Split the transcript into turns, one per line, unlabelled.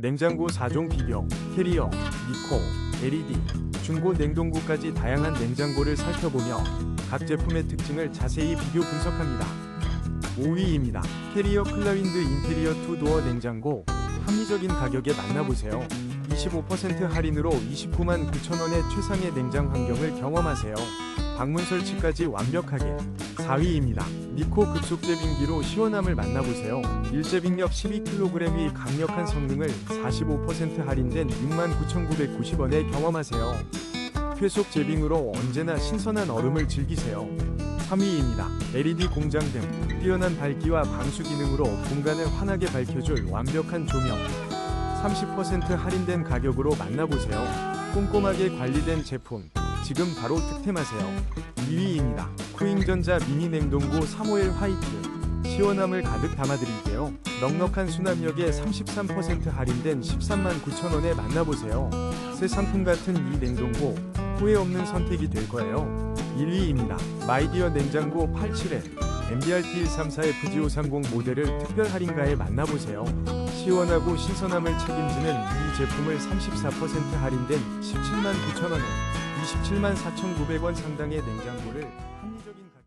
냉장고 4종 비교, 캐리어, 니코, LED, 중고 냉동고까지 다양한 냉장고를 살펴보며 각 제품의 특징을 자세히 비교 분석합니다. 5위입니다. 캐리어 클라윈드 인테리어 투도어 냉장고 합리적인 가격에 만나보세요. 25% 할인으로 29만 9천원의 최상의 냉장 환경을 경험하세요. 방문 설치까지 완벽하게 4위입니다. 니코 급속제빙기로 시원함을 만나보세요. 일제빙력 12kg이 강력한 성능을 45% 할인된 69,990원에 경험하세요. 회속 제빙으로 언제나 신선한 얼음을 즐기세요. 3위입니다. LED 공장 등 뛰어난 밝기와 방수 기능으로 공간을 환하게 밝혀줄 완벽한 조명 30% 할인된 가격으로 만나보세요. 꼼꼼하게 관리된 제품 지금 바로 득템하세요. 2위입니다. 쿠잉전자 미니 냉동고 351 화이트 시원함을 가득 담아드릴게요. 넉넉한 수납력에 33% 할인된 13만 9천원에 만나보세요. 새 상품 같은 이 냉동고 후회 없는 선택이 될 거예요. 1위입니다. 마이디어 냉장고 87에 MDRT 134의 FG530 모델을 특별 할인가에 만나보세요. 시원하고 신선함을 책임지는 이 제품을 34% 할인된 17만 9천원에 27만 4,900원 상당의 냉장고를 합리적인 가격